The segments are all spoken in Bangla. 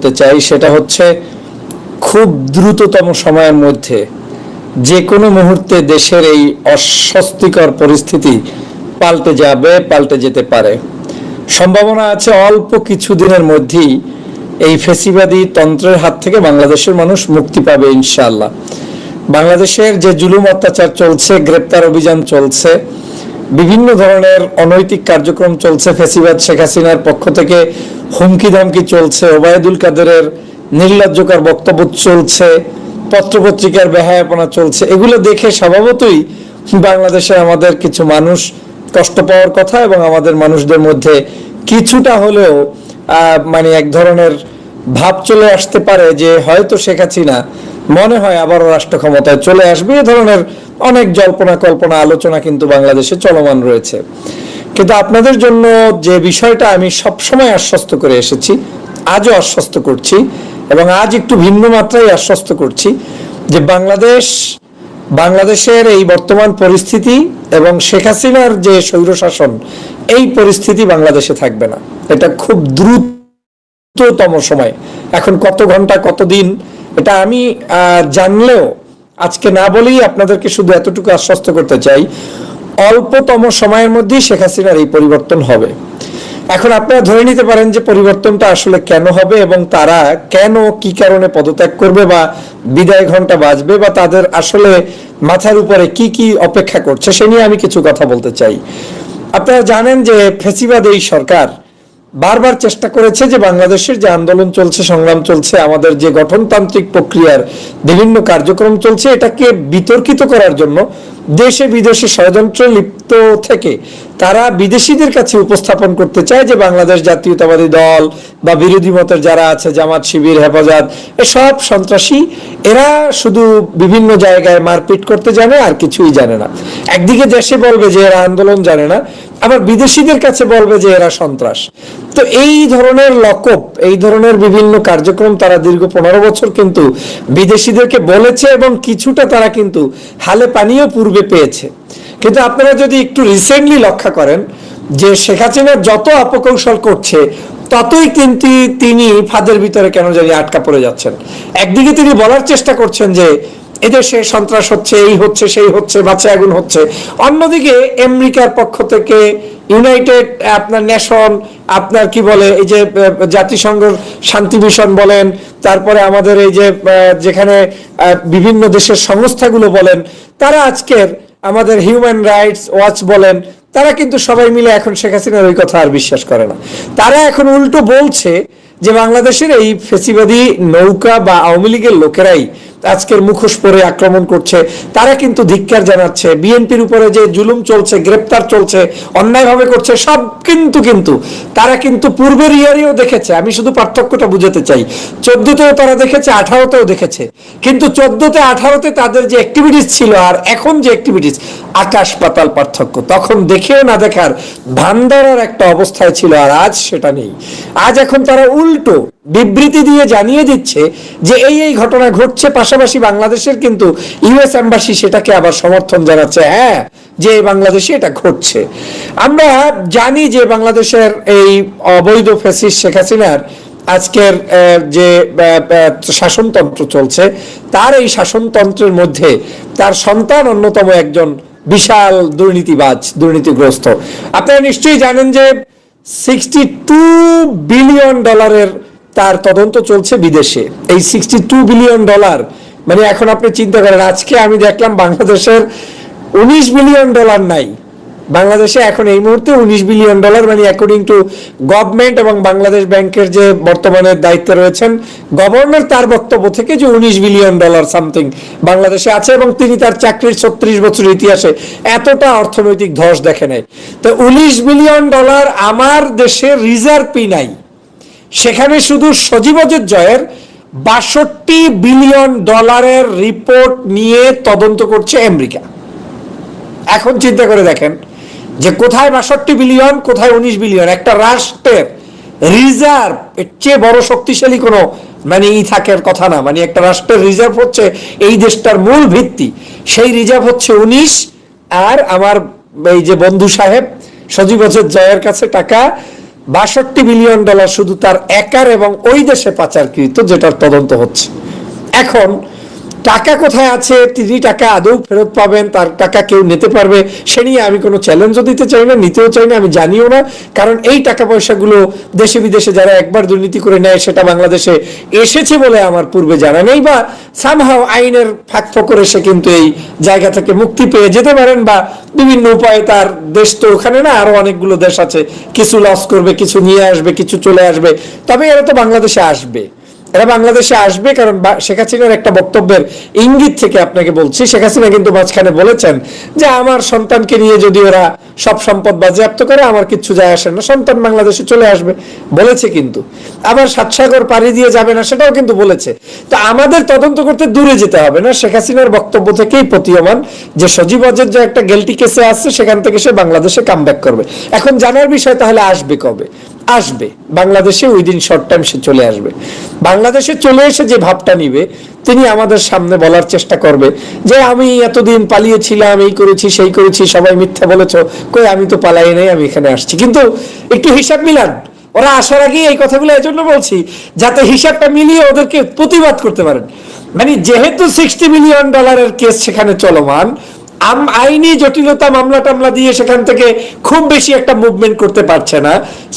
বলতে চাই সেটা হচ্ছে খুব দ্রুততম সময়ের মধ্যে যে কোনো মুহূর্তে দেশের এই অস্বস্তিকর পরিস্থিতি পাল্টে যাবে, পাল্টে যেতে পারে। সম্ভাবনা আছে অল্প কিছু দিনের মধ্যেই এই ফেসিবাদী তন্ত্রের হাত থেকে বাংলাদেশের মানুষ মুক্তি পাবে ইনশাআল্লাহ। বাংলাদেশের যে জুলুম অত্যাচার চলছে, গ্রেপ্তার অভিযান চলছে বিভিন্ন ধরনের অনৈতিক কার্যক্রম চলছে, ফেসিবাদ শেখ হাসিনার পক্ষ থেকে হুমকি ধামকি চলছে, ওবায়দুল কাদেরের নির্লজ্জকার বক্তব্য চলছে, পত্রপত্রিকার বেহায়াপনা চলছে। এগুলো দেখে স্বভাবতই বাংলাদেশে আমাদের কিছু মানুষ কষ্ট পাওয়ার কথা এবং আমাদের মানুষদের মধ্যে কিছুটা হলেও মানে এক ধরনের ভাব চলে আসতে পারে যে হয়তো শেখ হাসিনা মনে হয় আবারও রাষ্ট্র ক্ষমতায় চলে আসবে। এ ধরনের অনেক জল্পনা কল্পনা, আলোচনা কিন্তু বাংলাদেশে চলমান রয়েছে। কিন্তু আপনাদের জন্য যে বিষয়টা আমি সবসময় আশ্বস্ত করে এসেছি, আজও আশ্বস্ত করছি এবং আজ একটু ভিন্ন মাত্রায় আশ্বস্ত করছি যে বাংলাদেশ, বাংলাদেশের এই বর্তমান পরিস্থিতি এবং শেখ হাসিনার যে স্বৈরশাসন, এই পরিস্থিতি বাংলাদেশে থাকবে না। এটা খুব দ্রুততম সময়। এখন কত ঘণ্টা, কত দিন, এটা আমি জানলেও আজকে না বলেই আপনাদেরকে শুধু এতটুকু আশ্বস্ত করতে চাই, অল্পতম সময়ের মধ্যেই শেখ হাসিনার এই পরিবর্তন হবে। এখন আপনারা ধরে নিতে পারেন যে পরিবর্তনটা আসলে কেন হবে এবং তারা কেন কি কারণে পদত্যাগ করবে বা বিদায় ঘণ্টা বাজবে বা তাদের আসলে মাথার উপরে কি কি অপেক্ষা করছে, সে নিয়ে আমি কিছু কথা বলতে চাই। আপনারা জানেন যে ফেসিবাদ এই সরকার বারবার চেষ্টা করেছে যে বাংলাদেশের যে আন্দোলন চলছে, সংগ্রাম চলছে, আমাদের যে গঠনতান্ত্রিক প্রক্রিয়ার বিভিন্ন কার্যক্রম চলছে, এটাকে বিতর্কিত করার জন্য দেশে বিদেশে ষড়যন্ত্র লিপ্ত থেকে তারা বিদেশিদের কাছে উপস্থাপন করতে চায় যে বাংলাদেশ জাতীয়তাবাদী দল বা বিরোধী মতের যারা আছে, জামাত শিবির, হেফাজত, এসব সন্ত্রাসী, এরা শুধু বিভিন্ন জায়গায় মারপিট করতে জানে আর কিছুই জানে না। একদিকে দেশে বলবে যে এরা আন্দোলন জানে না, আবার বিদেশিদের কাছে বলবে যে এরা সন্ত্রাস। তো এই ধরনের লকপ এই ধরনের বিভিন্ন কার্যক্রম তারা দীর্ঘ পনেরো বছর কিন্তু বিদেশিদেরকে বলেছে এবং কিছুটা তারা কিন্তু হালে পানিও পূর্বে পেয়েছে। কিন্তু আপনারা যদি একটু রিসেন্টলি লক্ষ্য করেন যে শেখ হাসিনা যত অপকৌশল করছে, ততই কিন্তু তিনি ফাঁদের ভিতরে কেন জানি আটকা পড়ে যাচ্ছেন। একদিকে তিনি বলার চেষ্টা করছেন যে এদেশে সন্ত্রাস হচ্ছে, এই হচ্ছে, সেই হচ্ছে বাচ্চা আগুন হচ্ছে। অন্যদিকে আমেরিকার পক্ষ থেকে ইউনাইটেড আপনার নেশন আপনার কি বলে, এই যে জাতিসংঘের শান্তি মিশন বলেন, তারপরে আমাদের এই যে যেখানে বিভিন্ন দেশের সংস্থাগুলো বলেন, তারা আজকের আমাদের হিউম্যান রাইটস ওয়াচ বলেন, তারা কিন্তু সবাই মিলে এখন শেখ হাসিনার ওই কথা আর বিশ্বাস করে না। তারা এখন উল্টো বলছে যে বাংলাদেশের এই ফেসিবাদী নৌকা বা আওয়ামী লীগের লোকেরাই আজকের মুখোশ পরে আক্রমণ করছে। তারা কিন্তু ধিক্কার জানাচ্ছে। বিএনপির উপরে যে জুলুম চলছে, গ্রেপ্তার চলছে, অন্যায়ভাবে করছে, সব কিন্তু কিন্তু তারা কিন্তু পূর্বের ইয়ারেও দেখেছে। আমি শুধু পার্থক্যটা বুঝাতে চাই। চোদ্দতেও তারা দেখেছে, আঠারোতেও দেখেছে। কিন্তু চোদ্দতে, আঠারোতে তাদের যে অ্যাক্টিভিটিস ছিল আর এখন যে অ্যাক্টিভিটিস আকাশ পাতাল পার্থক্য। তখন দেখেও না দেখার ভান্ডারার একটা অবস্থায় ছিল আর আজ সেটা নেই। আজ এখন তারা উল্টো বিবৃতি দিয়ে জানিয়ে দিচ্ছে যে এই এই ঘটনা ঘটছে পাশাপাশি বাংলাদেশের কিন্তু ইউএস এম্বাসি সেটাকে আবার সমর্থন জানাচ্ছে হ্যাঁ যে বাংলাদেশে এটা ঘটছে। আমরা জানি যে বাংলাদেশের এই অবৈধ ফেসিস শেখ হাসিনার আজকের যে শাসনতন্ত্র চলছে, তার এই শাসনতন্ত্রের মধ্যে তার সন্তান অন্যতম একজন বিশাল দুর্নীতিবাজ, দুর্নীতিগ্রস্ত। আপনারা নিশ্চয়ই জানেন যে সিক্সটি টু বিলিয়ন ডলারের তার তদন্ত চলছে বিদেশে। এই সিক্সটি টু বিলিয়ন ডলার মানে এখন আপনি চিন্তা করেন, আজকে আমি দেখলাম বাংলাদেশের উনিশ বিলিয়ন ডলার নাই। বাংলাদেশে এখন এই মুহূর্তে উনিশ বিলিয়ন ডলার মানে অ্যাকর্ডিং টু গভর্নমেন্ট এবং বাংলাদেশ ব্যাংকের যে বর্তমানে দায়িত্বে রয়েছেন গভর্নর তার বক্তব্য থেকে যে উনিশ বিলিয়ন ডলার সামথিং বাংলাদেশে আছে এবং তিনি তার চাকরির ছত্রিশ বছর ইতিহাসে এতটা অর্থনৈতিক ধস দেখে নাই। তো উনিশ বিলিয়ন ডলার আমার দেশের রিজার্ভই নাই। সেখানে শুধু সজীবজের জয়ের বাষট্টি বিলিয়ন ডলারের রিপোর্ট নিয়ে তদন্ত করছে আমেরিকা। এখন চিন্তা করে দেখেন যে কোথায় বাষট্টি বিলিয়ন, কোথায় উনিশ বিলিয়ন? একটা রাষ্ট্রের রিজার্ভ, এর চেয়ে বড় শক্তিশালী কোনো মানে ই থাকার কথা না। মানে একটা রাষ্ট্রের রিজার্ভ হচ্ছে এই দেশটার মূল ভিত্তি। সেই রিজার্ভ হচ্ছে উনিশ আর আমার এই যে বন্ধু সাহেব সজীব জয়ের কাছে টাকা বাষট্টি বিলিয়ন ডলার শুধু তার একার এবং ওই দেশে পাচারকৃত যেটার তদন্ত হচ্ছে। এখন টাকা কোথায় আছে, তিনি টাকা আদৌ ফেরত পাবেন, তার টাকা কেউ নিতে পারবে, সে নিয়ে আমি কোনো চ্যালেঞ্জও দিতে চাই না, নিতেও চাই না, আমি জানিও না। কারণ এই টাকা পয়সাগুলো দেশে বিদেশে যারা একবার দুর্নীতি করে নেয়, সেটা বাংলাদেশে এসেছে বলে আমার পূর্বে জানা নেই বা সামহাও আইনের ফাঁক করে সে কিন্তু এই জায়গা থেকে মুক্তি পেয়ে যেতে পারেন বা বিভিন্ন উপায়ে তার দেশ তো ওখানে না, আরও অনেকগুলো দেশ আছে, কিছু লস করবে, কিছু নিয়ে আসবে, কিছু চলে আসবে, তবে এরা তো বাংলাদেশে আসবে। এরা বাংলাদেশে আসবে কারণ শেখ হাসিনার একটা বক্তব্যের ইঙ্গিত থেকে আপনাকে বলছি। শেখ হাসিনা কিন্তু মাঝখানে বলেছেন যে, আমার সন্তানকে নিয়ে যদি ওরা সব সম্পদ বাজেয়াপ্ত করে, আমার কিচ্ছু যায় আসে না। সন্তান বাংলাদেশে চলে আসবে। বলেছে কিন্তু। আবার সাতসাগর পাড়ি দিয়ে যাবে না, সেটাও কিন্তু বলেছে। তো আমাদের তদন্ত করতে দূরে যেতে হবে না। শেখ হাসিনার বক্তব্য থেকেই প্রতীয়মান যে, সজীব অজের যে একটা গেলটি কেসে আসছে সেখান থেকে সে বাংলাদেশে কাম করবে। এখন জানার বিষয় তাহলে আসবে কবে? আসবে। বাংলাদেশে ওই দিন শর্ট টাইম সে চলে আসবে। বাংলাদেশে চলে এসে যে ভাবটা নিবে, তিনি আমাদের সামনে বলার চেষ্টা করবে যে, আমি এতদিন পালিয়েছিলাম, এই করেছি, সেই করেছি, সবাই মিথ্যা বলেছ, কই আমি তো পালাই নাই, আমি এখানে আসছি। কিন্তু একটু হিসাব মিলান, ওরা আসার আগে এই কথাগুলো এই জন্য বলছি, যাতে হিসাবটা মিলিয়ে ওদেরকে প্রতিবাদ করতে পারেন। মানে যেহেতু সিক্সটি মিলিয়ন ডলারের কেস সেখানে চলমান আইনি জটিলতা মামলা টামলা দিয়ে সেখান থেকে খুব বেশি একটা মুভমেন্ট করতে পারছে না।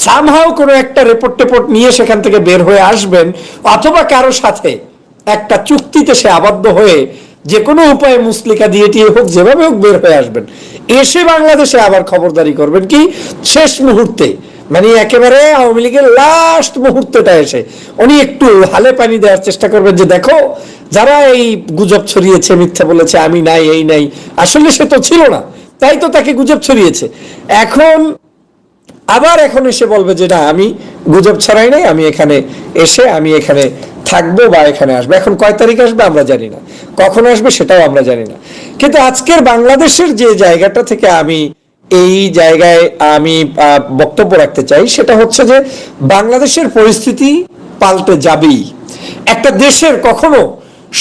সামহাও কোনো একটা রেপোর্ট টেপোর্ট নিয়ে সেখান থেকে বের হয়ে আসবেন, অথবা কারও সাথে একটা চুক্তিতে সে আবদ্ধ হয়ে যে কোনো উপায়ে মুসলিকা দিয়ে টিয়ে হোক, যেভাবে হোক বের হয়ে আসবেন। এসে বাংলাদেশে আবার খবরদারি করবেন কি? শেষ মুহূর্তে মানে একেবারে আওয়ামী লীগের লাস্ট মুহূর্তটা এসে। উনি একটু হালে পানি দেওয়ার চেষ্টা করবেন যে, দেখো, যারা এই গুজব ছড়িয়েছে, মিথ্যা বলেছে, আমি নাই, এই নাই, আসলে সে তো ছিল না, তাই তো তাকে গুজব ছড়িয়েছে। এখন আবার এখন এসে বলবে যে, না, আমি গুজব ছড়াই নাই, আমি এখানে এসে, আমি এখানে থাকব বা এখানে আসবে। এখন কয় তারিখ আসবে আমরা জানি না। কখন আসবে সেটাও আমরা জানি না। কিন্তু আজকের বাংলাদেশের যে জায়গাটা থেকে আমি এই জায়গায় আমি বক্তব্য রাখতে চাই। সেটা হচ্ছে যে বাংলাদেশের পরিস্থিতি পাল্টে যাবেই। একটা দেশের কখনো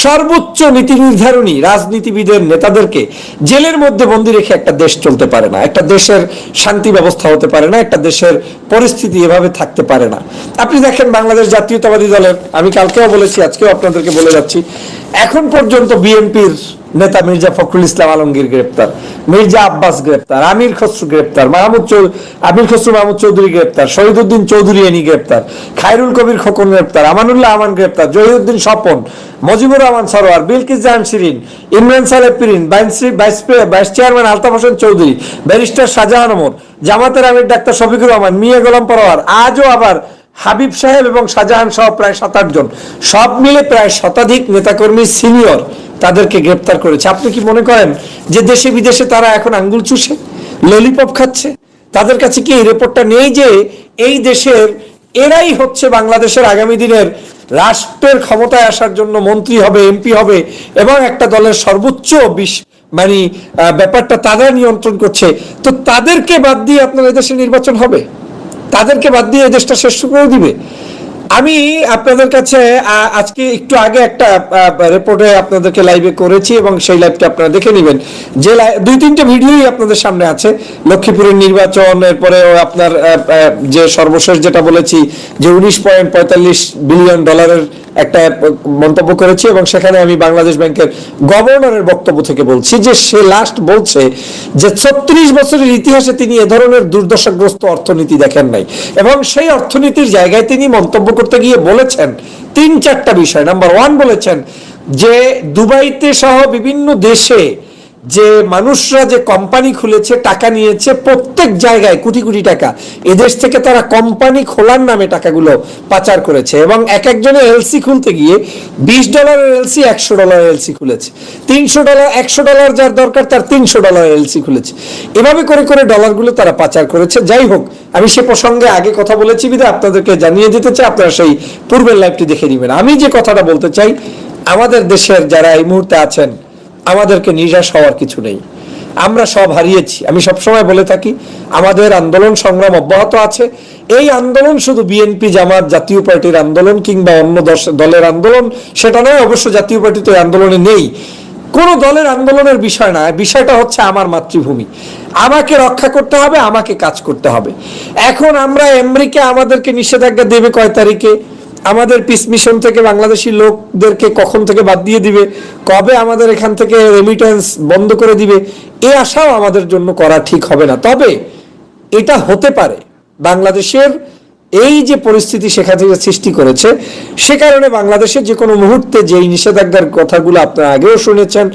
সর্বোচ্চ নীতি নির্ধারণী রাজনীতিবিদের নেতাদেরকে জেলের মধ্যে বন্দি রেখে একটা দেশ চলতে পারে না। একটা দেশের শান্তি ব্যবস্থা হতে পারে না, একটা দেশের পরিস্থিতি এভাবে থাকতে পারে না। আপনি দেখেন বাংলাদেশ জাতীয়তাবাদী দলের, আমি কালকেও বলেছি, আজকেও আপনাদেরকে বলে যাচ্ছি, এখন পর্যন্ত বিএনপির নেতা মির্জা ফখরুল ইসলাম আলমগীর গ্রেপ্তার, মির্জা আব্বাস গ্রেপ্তার, আমির খসরু গ্রেপ্তার, মাহমুদ আমির খসরু, মাহমুদ চৌধুরী গ্রেপ্তার, শহীদুদ্দিন চৌধুরী এনি গ্রেপ্তার, খায়রুল কবির খোকন গ্রেপ্তার, আমানুল্লাহ আমান গ্রেপ্তার Zahiuddin Swapan, Mojibur Rahman Sarowar, Bilkis Jahan Shirin, Imran Saleh Pirin vice vice chairman Altaf Hossain Chowdhury, barrister Shahjahan Omar, জামাতের আমির ডাক্তার শফিকুর রহমান, মিয়া গোলাম পরোয়ার, আজও আবার হাবিব সাহেব এবং শাহজাহান সহ প্রায় সাত আট জন সব মিলে প্রায় শতাধিক নেতাকর্মী সিনিয়র। তাদেরকে গ্রেপ্তার করেছে। আপনি কি মনে করেন যে দেশে বিদেশে তারা এখন আঙ্গুল চুষে ললিপপ খাচ্ছে? তাদের কাছে কি এই রিপোর্টটা নেই যে এই দেশের, এরাই হচ্ছে বাংলাদেশের আগামী দিনের রাষ্ট্রের ক্ষমতায় আসার জন্য মন্ত্রী হবে এমপি হবে এবং একটা দলের সর্বোচ্চ বিশ মানে ব্যাপারটা তারা নিয়ন্ত্রণ করছে। তো তাদেরকে বাদ দিয়ে আপনার এদেশে নির্বাচন হবে? তাদেরকে বাদ দিয়ে দেশটা শেষ করে দিবে? আমি আপনাদের কাছে আজকে একটু আগে একটা রিপোর্টে আপনাদেরকে লাইভে করেছি এবং সেই লাইভটা আপনারা দেখে নেবেন। যে দুই, তিনটে ভিডিওই আপনাদের সামনে আছে। লক্ষ্মীপুরের নির্বাচন, এরপরে আপনার যে সর্বশেষ যেটা বলেছি, যে উনিশ পয়েন্ট পঁয়তাল্লিশ বিলিয়ন ডলারের একটা মন্তব্য করেছি এবং সেখানে আমি বাংলাদেশ ব্যাংকের গভর্নরের বক্তব্য থেকে বলছি যে সে লাস্ট বলছে যে ছত্রিশ বছরের ইতিহাসে তিনি এ ধরনের দুর্দশাগ্রস্ত অর্থনীতি দেখেন নাই। এবং সেই অর্থনীতির জায়গায় তিনি মন্তব্য করতে গিয়ে বলেছেন তিন চারটা বিষয়। নাম্বার ওয়ান বলেছেন যে দুবাইতে সহ বিভিন্ন দেশে যে মানুষরা যে কোম্পানি খুলেছে, টাকা নিয়েছে, প্রত্যেক জায়গায় কোটি কোটি টাকা। এদেশ থেকে তারা কোম্পানি খোলার নামে টাকাগুলো পাচার করেছে এবং এক একজনের এলসি খুলতে গিয়ে বিশ ডলারের এলসি একশো ডলার এলসি খুলেছে। তিনশো ডলার একশো ডলার যার দরকার তার তিনশো ডলার এলসি খুলেছে। এভাবে করে করে ডলারগুলো তারা পাচার করেছে। যাই হোক, আমি সে প্রসঙ্গে আগে কথা বলেছি বিধা আপনাদেরকে জানিয়ে দিতে চাই, আপনারা সেই পূর্বের লাইভটি দেখে নেবেন। আমি যে কথাটা বলতে চাই, আমাদের দেশের যারা এই মুহূর্তে আছেন আমাদেরকে নিরাশ হওয়ার কিছু নেই। আমরা সব হারিয়েছি। আমি সবসময় বলে থাকি, আমাদের আন্দোলন সংগ্রাম অব্যাহত আছে। এই আন্দোলন শুধু বিএনপি, জামাত, জাতীয় পার্টির আন্দোলন কিংবা অন্য দলের আন্দোলন, সেটা নয়, অবশ্য জাতীয় পার্টি তো আন্দোলনে নেই। কোনো দলের আন্দোলনের বিষয় না, বিষয়টা হচ্ছে আমার মাতৃভূমি। আমাকে রক্ষা করতে হবে, আমাকে কাজ করতে হবে। এখন আমরা আমেরিকা আমাদেরকে নিষেধাজ্ঞা দেবে কয় তারিখে? আমাদের পিস মিশন থেকে বাংলাদেশি লোকদেরকে কখন থেকে বাদ দিয়ে দিবে? কবে আমাদের এখান থেকে রেমিটেন্স বন্ধ করে দিবে? এ আশাও আমাদের জন্য করা ঠিক হবে না। তবে এটা হতে পারে। বাংলাদেশের এই যে পরিস্থিতি সেখান থেকে সৃষ্টি করেছে, সে কারণে বাংলাদেশে যে কোনো মুহূর্তে যেই নিষেধাজ্ঞার কথাগুলো আপনারা আগেও শুনেছেন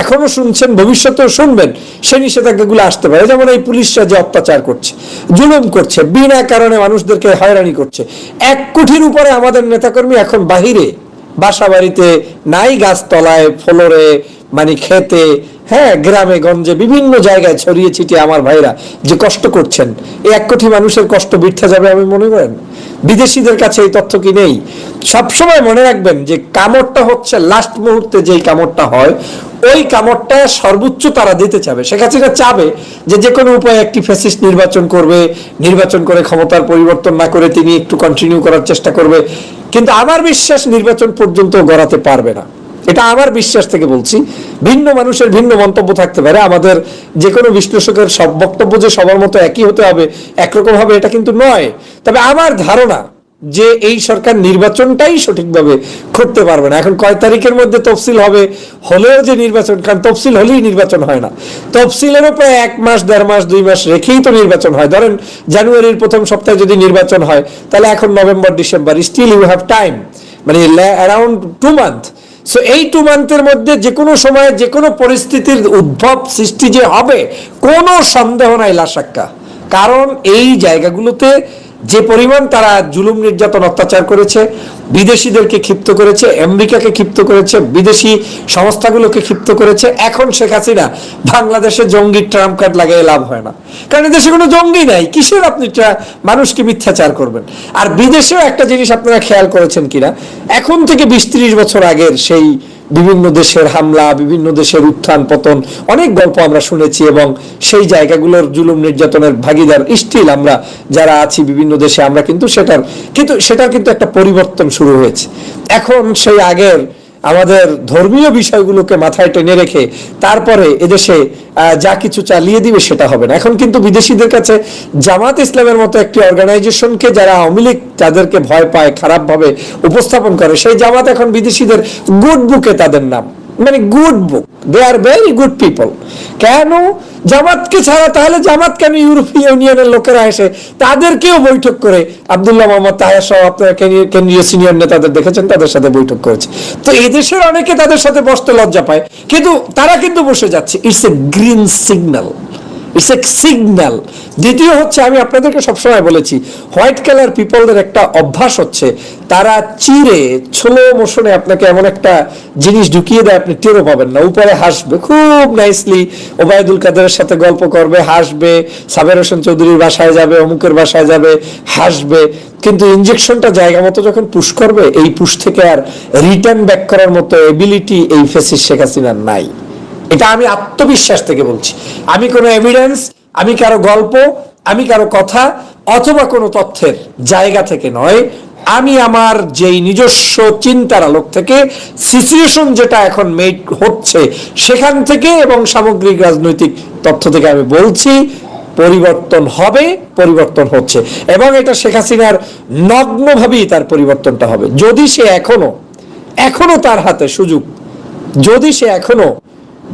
এখনও শুনছেন, ভবিষ্যতেও শুনবেন, সেই নিষেধাজ্ঞাগুলো আসতে পারে। যেমন এই পুলিশরা যে অত্যাচার করছে, জুলুম করছে, বিনা কারণে মানুষদেরকে হয়রানি করছে। এক কোটির উপরে আমাদের নেতাকর্মী এখন বাহিরে বাসা বাড়িতে নাই, গাছতলায়, ফ্লোরে মানে খেতে হ্যাঁ গ্রামে, গঞ্জে, বিভিন্ন জায়গায় ছড়িয়ে ছিটিয়ে আমার ভাইরা যে কষ্ট করছেন এই এক কোটি মানুষের কষ্ট বৃদ্ধা যাবে আমি মনে করেন? বিদেশিদের কাছে এই তথ্য কি নেই? সবসময় মনে রাখবেন যে কামড়টা হচ্ছে লাস্ট মুহূর্তে যেই কামড়টা হয়, ওই কামড়টা সর্বোচ্চ তারা দিতে চাবে। শেখ হাসিনা চাবে যে যে কোনো উপায়ে একটি ফ্যাসিস্ট নির্বাচন করবে, নির্বাচন করে ক্ষমতার পরিবর্তন না করে তিনি একটু কন্টিনিউ করার চেষ্টা করবে। কিন্তু আমার বিশ্বাস নির্বাচন পর্যন্ত গড়াতে পারবে না। এটা আমার বিশ্বাস থেকে বলছি। ভিন্ন মানুষের ভিন্ন মন্তব্য থাকতে পারে। আমাদের যে কোনো বিশ্লেষকের সব বক্তব্য যে সবার মতো একই হতে হবে, একরকম হবে, এটা কিন্তু নয়। তবে আমার ধারণা যে এই সরকার নির্বাচনটাই সঠিকভাবে করতে পারবে না। এখন কয় তারিখের মধ্যে তফসিল হবে, হলেও যে নির্বাচন, কারণ তফসিল হলেই নির্বাচন হয় না। তফসিলেরও প্রায় এক মাস, দেড় মাস, দুই মাস রেখেই তো নির্বাচন হয়। ধরেন জানুয়ারির প্রথম সপ্তাহে যদি নির্বাচন হয়, তাহলে এখন November, December still you have time মানে অ্যারাউন্ড টু মান্থ সো এই টু মান্থের মধ্যে যে কোনো সময়ে যে কোনো পরিস্থিতির উদ্ভব সৃষ্টি যে হবে, কোনো সন্দেহ নাই, লাশাক্কা। কারণ এই জায়গাগুলোতে যে পরিমাণ তারা জুলুম নির্যাতন অত্যাচার করেছে বিদেশিদেরকে ক্ষিপ্ত করেছে, আমেরিকাকে ক্ষিপ্ত করেছে, বিদেশি সংস্থাগুলোকে ক্ষিপ্ত করেছে। এখন শেখ হাসিনা বাংলাদেশে জঙ্গি ট্রাম্প কার্ড লাগাই লাভ হয় না। কারণ দেশে কোনো জঙ্গি নাই। কিসের আপনি মানুষকে মিথ্যাচার করবেন? আর বিদেশেও একটা জিনিস আপনারা খেয়াল করেছেন কিনা? এখন থেকে বিশ ত্রিশ বছর আগের সেই বিভিন্ন দেশের হামলা, বিভিন্ন দেশের উত্থান, পতন, অনেক গল্প আমরা শুনেছি এবং সেই জায়গাগুলোর জুলুম নির্যাতনের ভাগিদার স্টিল আমরা যারা আছি বিভিন্ন দেশে আমরা কিন্তু সেটার কিন্তু সেটার কিন্তু একটা পরিবর্তন শুরু হয়েছে। এখন সেই আগের আমাদের ধর্মীয় বিষয়গুলোকে মাথায় টেনে রেখে তারপরে এদেশে যা কিছু চালিয়ে দিবে সেটা হবে না। এখন কিন্তু বিদেশিদের কাছে জামাত ইসলামের মতো একটি অর্গানাইজেশনকে যারা আওয়ামী লীগ তাদেরকে ভয় পায়, খারাপভাবে উপস্থাপন করে, সেই জামাত এখন বিদেশিদের গুড বুকে তাদের নাম। মানে good book they are very good people কেন? জামাতকে ছাড়া তাহলে জামাত কেন ইউরোপীয় ইউনিয়নের লোকেরা এসে তাদেরকেও বৈঠক করে? আবদুল্লাহ মোহাম্মদ তাহের সহ আপনারা কেন্দ্রীয় সিনিয়র নেতাদের দেখেছেন? তাদের সাথে বৈঠক করেছে। তো এদেশের অনেকে তাদের সাথে বসতে লজ্জা পায়। কিন্তু তারা কিন্তু বসে যাচ্ছে। It's a green signal it's a signal দ্বিতীয় হচ্ছে, আমি আপনাদেরকে সবসময় বলেছি, হোয়াইট কালার পিপলদের একটা অভ্যাস হচ্ছে, তারা চিরে ছোলো মোশনে আপনাকে এমন একটা জিনিস ঢুকিয়ে দেয়, আপনি টেরও পাবেন না। উপরে হাসবে, খুব নাইসলি ওবায়দুল কাদেরের সাথে গল্প করবে, হাসবে, সাবের হোসেন চৌধুরীর বাসায় যাবে, অমুকের বাসায় যাবে, হাসবে। কিন্তু ইঞ্জেকশনটা জায়গা মতো যখন পুশ করবে, এই পুশ থেকে আর রিটার্ন ব্যাক করার মতো এবিলিটি এই ফেসিস শেখ হাসিনার নাই। এটা আমি আত্মবিশ্বাস থেকে বলছি। আমি কোনো এভিডেন্স আমি কারও গল্প, আমি কারও কথা, অথবা কোনো তথ্যের জায়গা থেকে নয়। আমি আমার যেই নিজস্ব চিন্তার আলোক থেকে সিচুয়েশন যেটা এখন মেড হচ্ছে, সেখান থেকে এবং সামগ্রিক রাজনৈতিক তথ্য থেকে আমি বলছি, পরিবর্তন হবে, পরিবর্তন হচ্ছে। এবং এটা শেখ হাসিনার নগ্নভাবেই তার পরিবর্তনটা হবে। যদি সে এখনও এখনও তার হাতে সুযোগ, যদি সে এখনও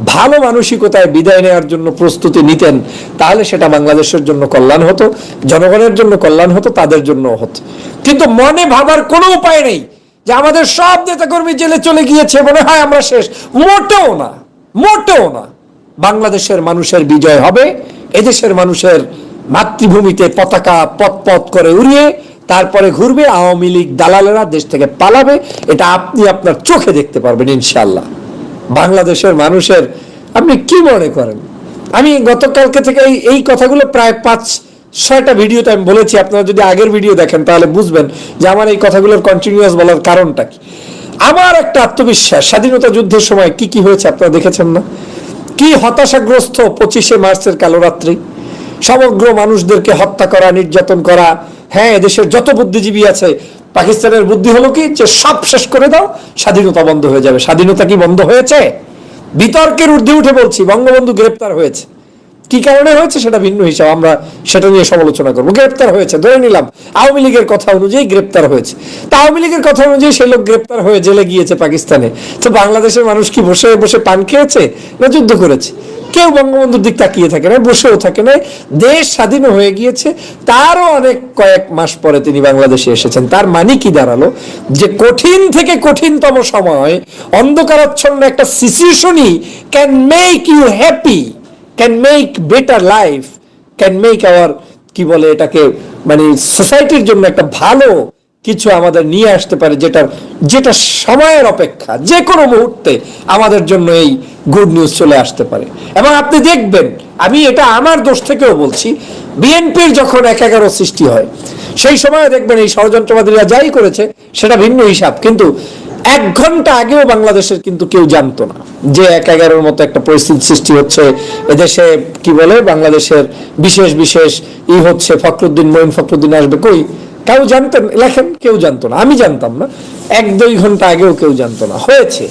ভালো মানসিকতায় বিদায় নেওয়ার জন্য প্রস্তুতি নিতেন, তাহলে সেটা বাংলাদেশের জন্য কল্যাণ হতো, জনগণের জন্য কল্যাণ হতো, তাদের জন্য হতো। কিন্তু মনে ভাবার কোনো উপায় নেই যে আমাদের সব নেতাকর্মী জেলে চলে গিয়েছে, মনে হয় আমরা শেষ। মোটেও না মোটেও না। বাংলাদেশের মানুষের বিজয় হবে, এদেশের মানুষের মাতৃভূমিতে পতাকা পথ পথ করে উড়িয়ে তারপরে ঘুরবে, আওয়ামী লীগ দালালেরা দেশ থেকে পালাবে, এটা আপনি আপনার চোখে দেখতে পারবেন ইনশাল্লাহ বাংলাদেশের মানুষের, আপনি কি মনে করেন? আমি গতকালকে থেকে এই এই কথাগুলো প্রায় পাঁচ, ছয়টা ভিডিওতে আমি বলেছি, আপনারা যদি আগের ভিডিও দেখেন তাহলে বুঝবেন যে আমার এই কথাগুলোর কন্টিনিউয়াস বলার কারণটা কি। আমার একটা আত্মবিশ্বাস, স্বাধীনতা যুদ্ধের সময় কি কি হয়েছে আপনারা দেখেছেন না? কি হতাশাগ্রস্ত পঁচিশে মার্চের কালোরাত্রি সমগ্র মানুষদেরকে হত্যা করা, নির্যাতন করা হ্যাঁ এদেশের যত বুদ্ধিজীবী আছে পাকিস্তানের বুদ্ধি হলো কি? যে সব শেষ করে দাও, স্বাধীনতা বন্ধ হয়ে যাবে। স্বাধীনতা কি বন্ধ হয়েছে? বিতর্কের ঊর্ধ্বে উঠে বলছি, বঙ্গবন্ধু গ্রেপ্তার হয়েছে। কি কারণে হয়েছে সেটা ভিন্ন হিসাব, আমরা সেটা নিয়ে সমালোচনা করব। গ্রেপ্তার হয়েছে, ধরে নিলাম, আওয়ামী লীগের কথা অনুযায়ী গ্রেপ্তার হয়েছে। তা আওয়ামী লীগের কথা অনুযায়ী সেই লোক গ্রেপ্তার হয়ে জেলে গিয়েছে পাকিস্তানে। তো বাংলাদেশের মানুষ কি বসে বসে পান খেয়েছে না যুদ্ধ করেছে? কেউ বঙ্গবন্ধুর দিক তাকিয়ে থাকে না, বসেও থাকে না। দেশ স্বাধীন হয়ে গিয়েছে, তারও অনেক কয়েক মাস পরে তিনি বাংলাদেশে এসেছেন। তার মানে কি দাঁড়াল? যে কঠিন থেকে কঠিনতম সময়, অন্ধকারাচ্ছন্ন একটা সিচুয়েশনই can make you happy can make better life can make our কি বলে এটাকে মানে সোসাইটির জন্য একটা ভালো কিছু আমাদের নিয়ে আসতে পারে যেটা যেটা সময়ের অপেক্ষা যে কোনো মুহূর্তে আমাদের জন্য এই গুড নিউজ চলে আসতে পারে। এবং আপনি দেখবেন, আমি এটা আমার দোষ থেকেও বলছি, বিএনপির যখন এক এগারো সৃষ্টি হয়, সেই সময় দেখবেন এই ষড়যন্ত্রবাদীরা যাই করেছে, সেটা ভিন্ন হিসাব, কিন্তু এক ঘণ্টা আগেও বাংলাদেশের কিন্তু কেউ জানতো না যে এক এগারোর মতো একটা পরিস্থিতি সৃষ্টি হচ্ছে। এদেশে কি বলে? বাংলাদেশের বিশেষ বিশেষ ই হচ্ছে ফখরুদ্দিন, মঈন ফখরুদ্দিন আসবে কই? কেউ জানতেন লেখেন, কেউ জানতো না। আমি জানতাম না। এক দুই ঘণ্টা আগেও কেউ জানতো না। হয়েছে।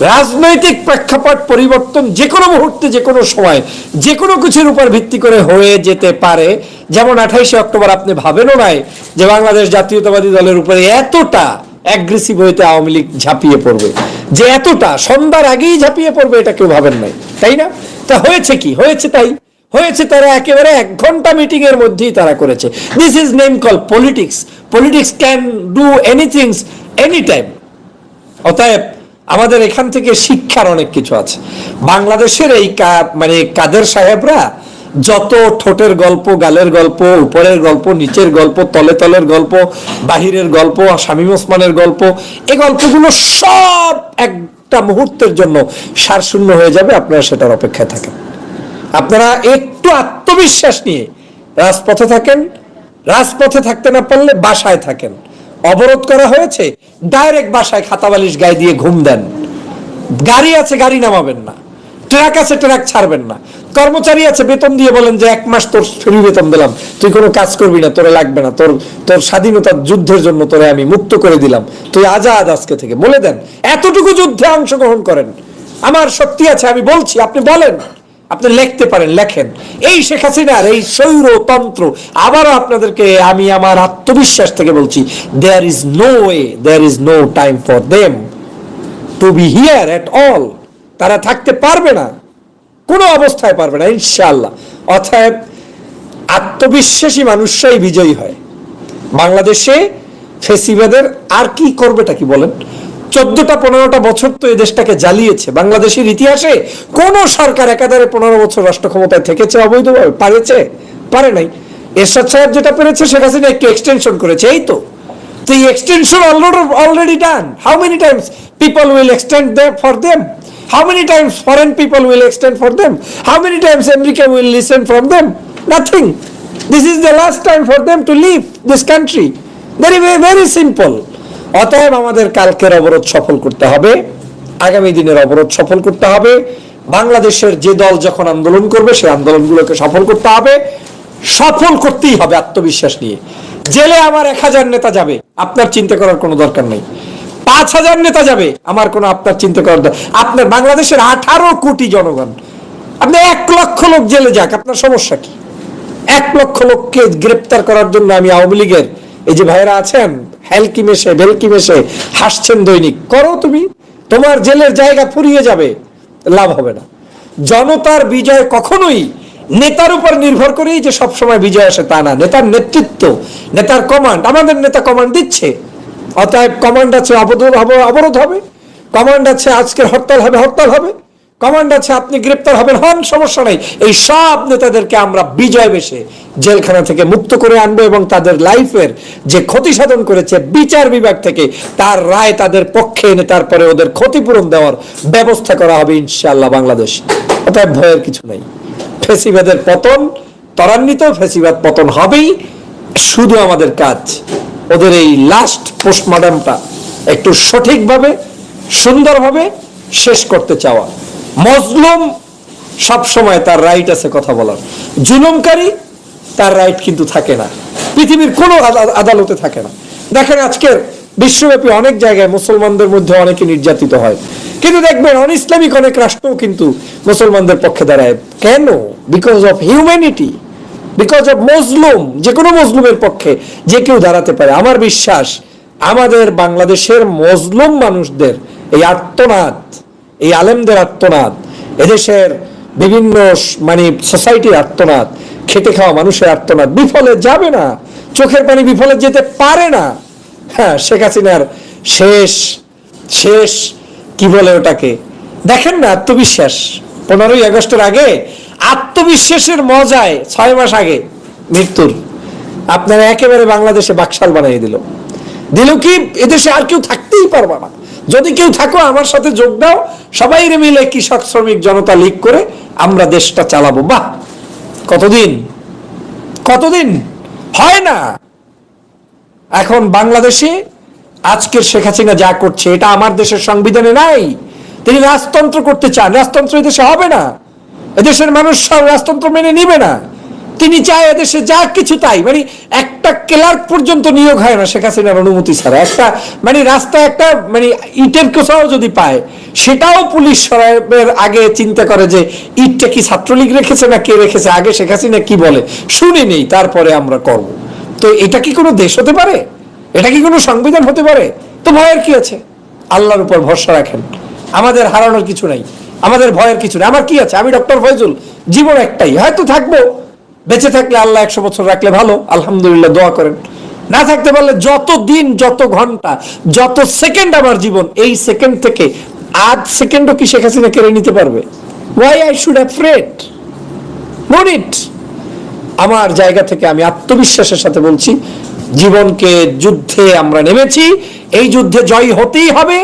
রাজনৈতিক প্রেক্ষাপট পরিবর্তন যে কোনো মুহূর্তে যে কোনো সময় যে কোনো কিছুর উপর ভিত্তি করে হয়ে যেতে পারে। যেমন আঠাইশে অক্টোবর আপনি ভাবেনও নাই যে বাংলাদেশ জাতীয়তাবাদী দলের উপরে এতটা অ্যাগ্রেসিভ হইতে আওয়ামী লীগ ঝাঁপিয়ে পড়বে। যে এতটা, সন্ধ্যার আগেই ঝাঁপিয়ে পড়বে এটা কেউ ভাবেন নাই, তাই না? তা হয়েছে কি? হয়েছে তাই। হয়েছে তারা একেবারে এক ঘণ্টা মিটিং এর মধ্যেই তারা করেছে। This is name call politics politics can do anythings any time অতএব আমাদের এখান থেকে শিক্ষার অনেক কিছু আছে। বাংলাদেশের এই মানে কাদের সাহেবরা যত ঠোঁটের গল্প, গালের গল্প, উপরের গল্প, নিচের গল্প, তলে তলের গল্প, বাহিরের গল্প শামীম ওসমানের গল্প এই গল্পগুলো সব একটা মুহূর্তের জন্য সারশূন্য হয়ে যাবে, আপনারা সেটার অপেক্ষায় থাকেন। আপনারা একটু আত্মবিশ্বাস নিয়ে রাজপথে থাকেন, রাজপথে থাকতে না পারলে বাসায় থাকেন। অবরোধ করা হয়েছে, ডাইরেক্ট বাসায় খাতা বালিশ গায়ে দিয়ে ঘুম দেন। গাড়ি আছে, গাড়ি নামাবেন না। ট্রাক আছে, ট্রাক ছাড়বেন না। কর্মচারী আছে, বেতন দিয়ে বলেন যে এক মাস তোর ফ্রি বেতন দিলাম। তুই কোনো কাজ করবি না, তোরে লাগবে না। তোর তোর স্বাধীনতার যুদ্ধের জন্য তোরে আমি মুক্ত করে দিলাম। তুই আজাদ আজকে থেকে। বলে দেন, এতটুকু যুদ্ধে অংশগ্রহণ করেন। আমার শক্তি আছে, আমি বলছি, আপনি বলেন, আপনি লিখতে পারেন, লেখেন। এই শেখ হাসিনার এই স্বৈরতন্ত্র, আবারও আপনাদেরকে আমি আমার আত্মবিশ্বাস থেকে বলছি there is no way there is no time for them to be here at all তারা থাকতে পারবে না। কোনো অবস্থায় পারবে না, ইনশাআল্লাহ। অতএব আত্মবিশ্বাসী মানুষরাই বিজয়ী হয়। বাংলাদেশে ফেসিবাদের আর কি করবেটা কি বলেন? চোদ্দটা, পনেরোটা বছর তো এই দেশটাকে জ্বালিয়েছে। বাংলাদেশের ইতিহাসে কোন সরকার একাধারে পনেরো বছর রাষ্ট্র ক্ষমতায় থেকেছে, অবৈধভাবে পারেছে? পারে নাই। এরশাদ সাহেব যেটা পেরেছে, শেখ হাসিনা একটু এক্সটেনশন করেছে, এই তো। তো এই extension already done how many times people will extend they for them how many times foreign people will extend for them how many times America will listen from them nothing this is the last time for them to leave this country very very simple অতএব আমাদের কালকের অবরোধ সফল করতে হবে। আগামী দিনের অবরোধ সফল করতে হবে। বাংলাদেশের যে দল যখন আন্দোলন করবে, সেই আন্দোলনগুলোকে সফল করতে হবে। সফল করতেই হবে আত্মবিশ্বাস নিয়ে। জেলে আমার এক হাজার নেতা যাবে। আপনার চিন্তা করার কোনো দরকার নেই। পাঁচ হাজার নেতা যাবে। আমার কোনো আপনার চিন্তা করার আপনার বাংলাদেশের আঠারো কোটি জনগণ। আপনি এক লক্ষ লোক জেলে যাক, আপনার সমস্যা কি? এক লক্ষ লোককে গ্রেপ্তার করার জন্য আমি আওয়ামী লীগের এই যে ভাইরা আছেন, হেলকি মেশে বেলকি মেশে, হাসছেন দৈনিক। করো তুমি। তোমার জেলের জায়গা ফুরিয়ে যাবে, লাভ হবে না। জনতার বিজয় কখনোই নেতার উপর নির্ভর করেই যে সব সময় বিজয় আসে তা না। নেতার নেতৃত্ব, নেতার কমান্ড আমাদের নেতা কমান্ড দিচ্ছে। অতএব কমান্ড আছে অবরোধ হবে অবরোধ হবে। কমান্ড আছে আজকের হরতাল হবে হরতাল হবে। কমান্ড আছে আপনি গ্রেপ্তার হবেন, হন, সমস্যা নেই। এই সব নেতাদেরকে আমরা বিজয় বেশে জেলখানা থেকে মুক্ত করে আনব এবং তাদের লাইফের যে ক্ষতি সাধন করেছে বিচার বিভাগ থেকে, তার রায় তাদের পক্ষে এনে তারপরে ওদের ক্ষতিপূরণ দেওয়ার ব্যবস্থা করা হবে ইনশাআল্লাহ বাংলাদেশ। অতএব ভয়ের কিছু নেই। ফেসিবাদের পতন, ত্বরান্বিত ফেসিবাদ পতন হবেই। শুধু আমাদের কাজ ওদের এই লাস্ট পোস্টমর্টমটা একটু সঠিকভাবে, সুন্দরভাবে শেষ করতে চাওয়া। মজলুম সব সময় তার রাইট আছে কথা বলার। জুলুমকারী তার রাইট কিন্তু থাকে না। পৃথিবীর কোনো আদা- আদালতে থাকে না। দেখেন আজকের বিশ্বব্যাপী অনেক জায়গায় মুসলমানদের মধ্যে অনেকে নির্যাতিত হয়। কিন্তু দেখবেন অন ইসলামিক অনেক রাষ্ট্রও কিন্তু মুসলমানদের পক্ষে দাঁড়ায়। কেন? Because of humanity because of মজলুম যে কোনো মজলুমের পক্ষে, যে কেউ দাঁড়াতে পারে। আমার বিশ্বাস, আমাদের বাংলাদেশের মজলুম মানুষদের এই আত্মনাদ এই আলেমদের আত্মনাদ এদেশের বিভিন্ন মানে সোসাইটির আত্মনাদ খেতে খাওয়া মানুষের আত্মনাদ বিফলে যাবে না। চোখের পানি বিফলে যেতে পারে না। হ্যাঁ শেখ হাসিনার শেষ শেষ, কি বলে ওটাকে? দেখেন না, আত্মবিশ্বাস। পনেরোই আগস্টের আগে আত্মবিশ্বাসের মজায় ছয় মাস আগে মৃত্যুর। আপনারা একেবারে বাংলাদেশে বাকশাল বানিয়ে দিল। দিল কি, এদেশে আর কেউ থাকতেই পারবে না। যদি কেউ থাকো, আমার সাথে যোগ দাও। সবাই মিলে কৃষক, শ্রমিক, জনতা লীগ করে আমরা দেশটা চালাবো। বাহ! কতদিন? কতদিন? হয় না। এখন বাংলাদেশে আজকের শেখ হাসিনা যা করছে, এটা আমার দেশের সংবিধানে নাই। তিনি রাজতন্ত্র করতে চান। রাজতন্ত্র এদেশে হবে না। এদেশের মানুষ সব রাজতন্ত্র মেনে নিবে না। তিনি চায় এদেশে যা কিছু তাই। মানে একটা ক্লার্ক পর্যন্ত নিয়োগ হয় না শেখ হাসিনার অনুমতি ছাড়া। একটা মানে রাস্তা একটা মানে ইটের কোথাও যদি পায়, সেটাও পুলিশ সরাবের আগে চিন্তা করে যে, ইটটা কি ছাত্রলীগ রেখেছে না কে রেখেছে? আগে শেখ হাসিনা কি বলে? শুনে নেই, তারপরে আমরা করব। তো এটা কি কোনো দেশ হতে পারে? এটা কি কোনো সংবিধান হতে পারে? তো ভয়ের কি আছে? আল্লাহর উপর ভরসা রাখেন। আমাদের হারানোর কিছু নাই, আমাদের ভয়ের কিছু নেই। আমার কি আছে? আমি ডক্টর ফয়জুল, জীবন একটাই। হয়তো থাকব, বেঁচে থাকলে আল্লাহ একশো বছর রাখলে ভালো, আলহামদুলিল্লাহ, দোয়া করেন। না থাকতে পারলে যত দিন, যত ঘণ্টা, যত সেকেন্ড আমার জীবন, এই সেকেন্ড থেকে আধ সেকেন্ডও কি শেখ হাসিনা কেড়ে নিতে পারবে? Why I should have afraid no need আমার জায়গা থেকে আমি আত্মবিশ্বাসের সাথে বলছি, জীবনকে যুদ্ধে আমরা নেমেছি, এই যুদ্ধে জয় হতেই হবে।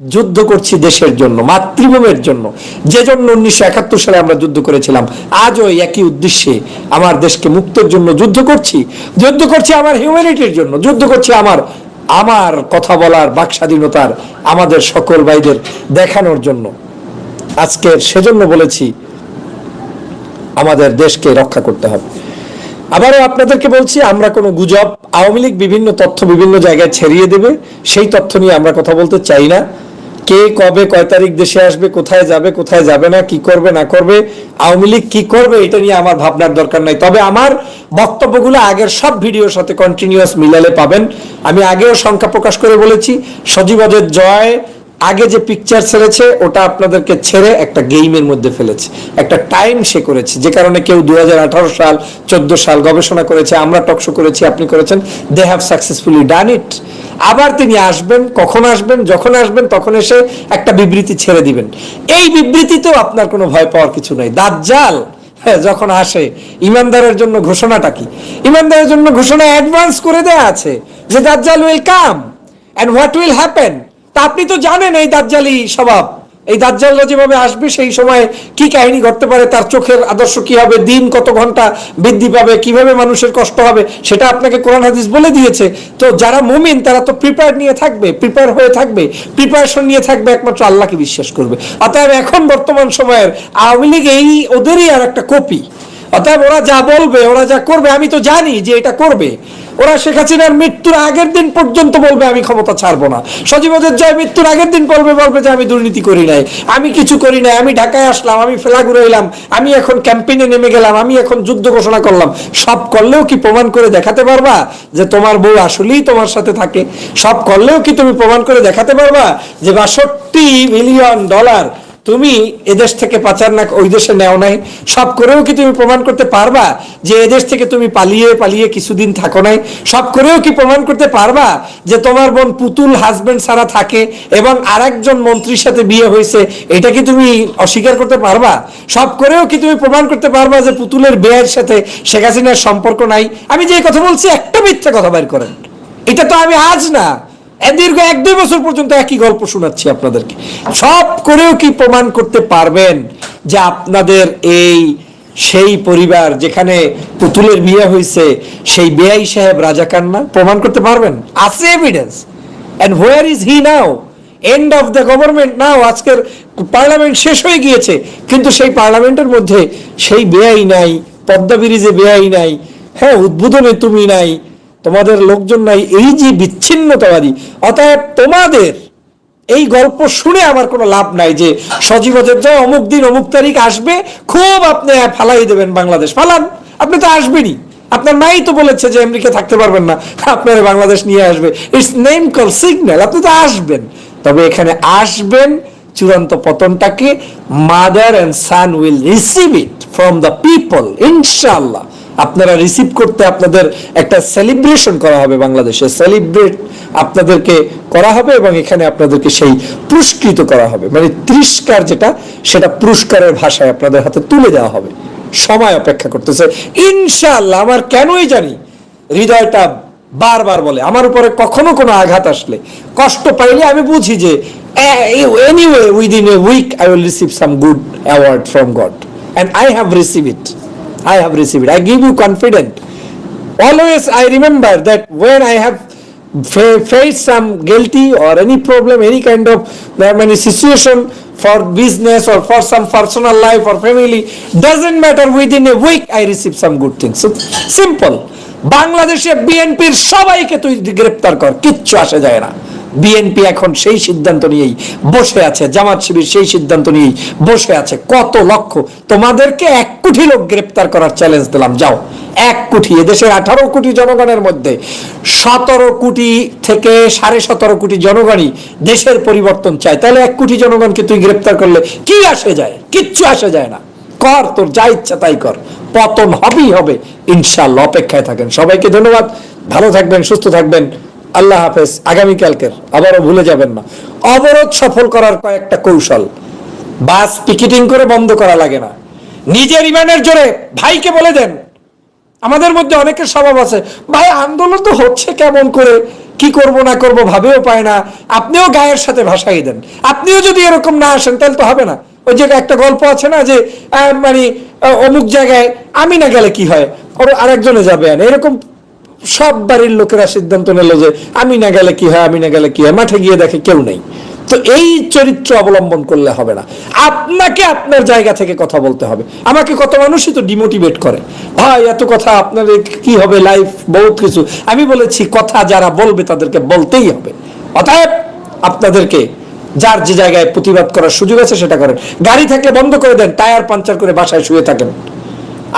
যুদ্ধ করছি দেশের জন্য, মাতৃভূমির জন্য। যে জন্য উনিশশো একাত্তর সালে আমরা যুদ্ধ করেছিলাম, আজও একই উদ্দেশ্যে আমার দেশকে মুক্তর জন্য যুদ্ধ করছি। যুদ্ধ করছি আমার হিউম্যানিটির জন্য, যুদ্ধ করছি আমার আমার কথা বলার বাক স্বাধীনতার আমাদের সকল ভাইদের দেখানোর জন্য। আজকের সেজন্য বলেছি, আমাদের দেশকে রক্ষা করতে হবে। আবারও আপনাদেরকে বলছি, আমরা কোনো গুজব, আওয়ামী লীগ বিভিন্ন তথ্য বিভিন্ন জায়গায় ছড়িয়ে দেবে, সেই তথ্য নিয়ে আমরা কথা বলতে চাই না। কে কবে কয় তারিখ দেশে আসবে, কোথায় যাবে কোথায় যাবে না, কি করবে, না করবে, আওয়ামী লীগ কি করবে, এটা নিয়ে আমার ভাবনার দরকার নাই। তবে আমার বক্তব্যগুলো আগের সব ভিডিওর সাথে কন্টিনিউয়াস মিলালে পাবেন। আমি আগেও সংখ্যা প্রকাশ করে বলেছি সজীবদের জয় আগে যে পিকচার ছেড়েছে ওটা আপনাদেরকে ছেড়ে একটা গেইমের মধ্যে ফেলেছে। একটা টাইম সে করেছে যে কারণে কেউ দু হাজার আঠারো সাল চোদ্দ সাল গবেষণা করেছে আমরা টকশো করেছি আপনি করেছেন দে হ্যাভ সাকসেসফুলি ডান ইট আবার তিনি আসবেন কখন আসবেন যখন আসবেন তখন এসে একটা বিবৃতি ছেড়ে দিবেন। এই বিবৃতিতেও আপনার কোনো ভয় পাওয়ার কিছু নাই। দাজ্জাল হ্যাঁ, যখন আসে ইমানদারের জন্য ঘোষণাটা কি? ইমানদারের জন্য ঘোষণা অ্যাডভান্স করে দেয়া আছে যে দাজ্জাল will come and what will happen তা আপনি তো জানেন এই দাজ্জালি স্বভাব। এই দাজ্জালরা যেভাবে আসবে, সেই সময় কি কাহিনী ঘটতে পারে, তার চোখের আদর্শ কি হবে, দিন কত ঘণ্টা বৃদ্ধি পাবে, কীভাবে মানুষের কষ্ট হবে, সেটা আপনাকে কোরআন হাদিস বলে দিয়েছে। তো যারা মুমিন, তারা তো প্রিপেয়ার নিয়ে থাকবে প্রিপেয়ার হয়ে থাকবে প্রিপারেশন নিয়ে থাকবে, একমাত্র আল্লাহকে বিশ্বাস করবে। অতএব এখন বর্তমান সময়ের আওয়ামী লীগ এই ওদেরই আর একটা কপি। অতএব ওরা যা বলবে, ওরা যা করবে, আমি তো জানি যে এটা করবে। ওরা শেখ হাসিনার মৃত্যুর আগের দিন পর্যন্ত বলবে, আমি ক্ষমতা ছাড়বো না। সজীবদের জয় মৃত্যুর আগের দিন বলবে বলবে যে, আমি দুর্নীতি করি নাই, আমি কিছু করি নাই, আমি ঢাকায় আসলাম, আমি ফেলাগুড়ে এলাম আমি এখন ক্যাম্পেইনে নেমে গেলাম, আমি এখন যুদ্ধ ঘোষণা করলাম। সব করলেও কি প্রমাণ করে দেখাতে পারবা যে তোমার বউ আসলেই তোমার সাথে থাকে? সব করলেও কি তুমি প্রমাণ করে দেখাতে পারবা যে বাষট্টি মিলিয়ন ডলার তুমি এদেশ থেকে পাচার না ওই দেশে নেও নাই। সব করেও কি তুমি প্রমাণ করতে পারবা যে এদেশ থেকে তুমি পালিয়ে পালিয়ে কিছুদিন থাকো নাই? সব করেও কি প্রমাণ করতে পারবা যে তোমার বোন পুতুল হাজবেন্ড ছাড়া থাকে এবং আরেকজন মন্ত্রীর সাথে বিয়ে হয়েছে? এটা কি তুমি অস্বীকার করতে পারবা? সব করেও কি তুমি প্রমাণ করতে পারবা যে পুতুলের বিয়ের সাথে শেখ হাসিনার সম্পর্ক নাই? আমি যে কথা বলছি একটা মিথ্যা কথা বের করেন। এটা তো আমি আজ না। দীর্ঘ এক, দুই বছর পর্যন্ত একই গল্প শোনাচ্ছি আপনাদেরকে। সব করেও কি প্রমাণ করতে পারবেন যে আপনাদের এই সেই পরিবার যেখানে পুতুলের বিয়ে হয়েছে, সেই বেআই সাহেব রাজা কান্না? প্রমাণ করতে পারবেন? আছে evidence and where is he now end of the government now আজকের পার্লামেন্ট শেষ হয়ে গিয়েছে। কিন্তু সেই পার্লামেন্টের মধ্যে সেই বেআই নাই, পদ্মা ব্রিজে বেআই নাই হ্যাঁ উদ্বোধনে তুমি নাই তোমাদের লোকজন নাই, এই যে বিচ্ছিন্নতাবাদী, অতএব তোমাদের এই গল্প শুনে আমার কোনো লাভ নাই যে সজীবদের যে অমুক দিন অমুক তারিখ আসবে, খুব আপনি ফালাই দেবেন বাংলাদেশ। ফালান, আপনি তো আসবেনই। আপনার মাই তো বলেছে যে আমেরিকা থাকতে পারবেন না, আপনার বাংলাদেশ নিয়ে আসবে। ইটস নেম কল সিগন্যাল আপনি তো আসবেন। তবে এখানে আসবেন চূড়ান্ত পতনটাকে mother and son will receive it from the people ইনশাআল্লাহ। আপনারা রিসিভ করতে আপনাদের একটা সেলিব্রেশন করা হবে বাংলাদেশে। সেলিব্রেট আপনাদেরকে করা হবে এবং এখানে আপনাদেরকে সেই পুরস্কৃত করা হবে। মানে তিরস্কার যেটা, সেটা পুরস্কারের ভাষায় আপনাদের হাতে তুলে দেওয়া হবে। সময় অপেক্ষা করতেছে। ইনশাআল্লাহ আমার কেনই জানি? হৃদয়টা বারবার বলে। আমার উপরে কখনো কোনো আঘাত আসলে। কষ্ট পাইলে আমি বুঝি যে anyway within a week I will receive some good award from God and I have receive it I have received. I give you confident. Always I remember that when I have fa- faced some guilty or any problem, any kind of many situation for business or for some personal life or family, doesn't matter within a week I receive some good things. So simple. বাংলাদেশে বিএনপির সবাইকে তুই গ্রেপ্তার কর কিচ্ছু আসে যায় না বিএনপি এখন সেই সিদ্ধান্ত নিয়েই বসে আছে, জামাত শিবির সেই সিদ্ধান্ত নিয়েই বসে আছে। কত লক্ষ? তোমাদেরকে এক কোটি লোক গ্রেপ্তার করার চ্যালেঞ্জ দিলাম, যাও। এক কোটি, এদেশের আঠারো কোটি জনগণের মধ্যে সতেরো কোটি থেকে সাড়ে সতেরো কোটি জনগণই দেশের পরিবর্তন চায়। তাহলে এক কোটি জনগণকে তুই গ্রেপ্তার করলে কি আসে যায়? কিচ্ছু আসে যায় না। কর, তোর যা ইচ্ছা তাই কর। পতন হবেই হবে। ইনশাল্লাহ অপেক্ষায় থাকেন। সবাইকে ধন্যবাদ। ভালো থাকবেন, সুস্থ থাকবেন। আল্লাহ হাফেজ, আগামীকালকের, আবারও ভুলে যাবেন না। অবরোধ সফল করার কয়েকটা কৌশল। বাস পিকেটিং করে বন্ধ করা লাগে না। নিজের ইমানের জোরে ভাইকে বলে দেন। আমাদের মধ্যে অনেকের স্বভাব আছে, ভাই, আন্দোলন তো হচ্ছে কেমন করে? কি করব, না করব ভাবেও পায় না। আপনিও গায়ের সাথে ভাসাই দেন। আপনিও যদি এরকম না আসেন, তাহলে তো হবে না। ওই যে একটা গল্প আছে না যে মানে অমুক জায়গায় আমি না গেলে কি হয়? ওর আরেকজনে যাবে। এরকম সব বাড়ির লোকেরা সিদ্ধান্ত নিল যে আমি না গেলে কি হয়, আমি না গেলে কি হয়, মাঠে গিয়ে দেখে কেউ নেই। তো এই চরিত্র অবলম্বন করলে হবে না। আপনাকে আপনার জায়গা থেকে কথা বলতে হবে। আমাকে কত মানুষই তো ডিমোটিভেট করে। ভাই, এত কথা আপনার কি হবে লাইফ বহুত কিছু। আমি বলেছি, কথা যারা বলবে তাদেরকে বলতেই হবে। অতএব আপনাদেরকে যার যে জায়গায় প্রতিবাদ করার সুযোগ আছে সেটা করেন। গাড়ি থাকলে বন্ধ করে দেন, টায়ার পাঞ্চার করে বাসায় শুয়ে থাকেন।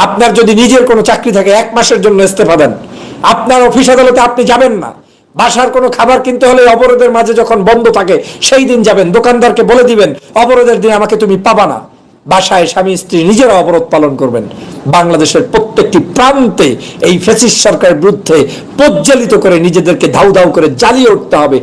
আপনার যদি নিজের কোনো চাকরি থাকে, এক মাসের জন্য ইস্তফা দেন। আপনার অফিস আদালতে আপনি যাবেন না। বাসার কোনো খাবার কিনতে হলে অবরোধের মাঝে যখন বন্ধ থাকে, সেই দিন যাবেন। দোকানদারকে বলে দিবেন, অবরোধের দিন আমাকে তুমি পাবা না। বাসায় স্বামী স্ত্রী নিজেরা অবরোধ পালন করবেন। বাংলাদেশের প্রত্যেকটি প্রান্তে এই ফেসিস সরকারের বিরুদ্ধে প্রজ্বলিত করে নিজেদেরকে ধাউ ধাউ করে জ্বালিয়ে উঠতে হবে।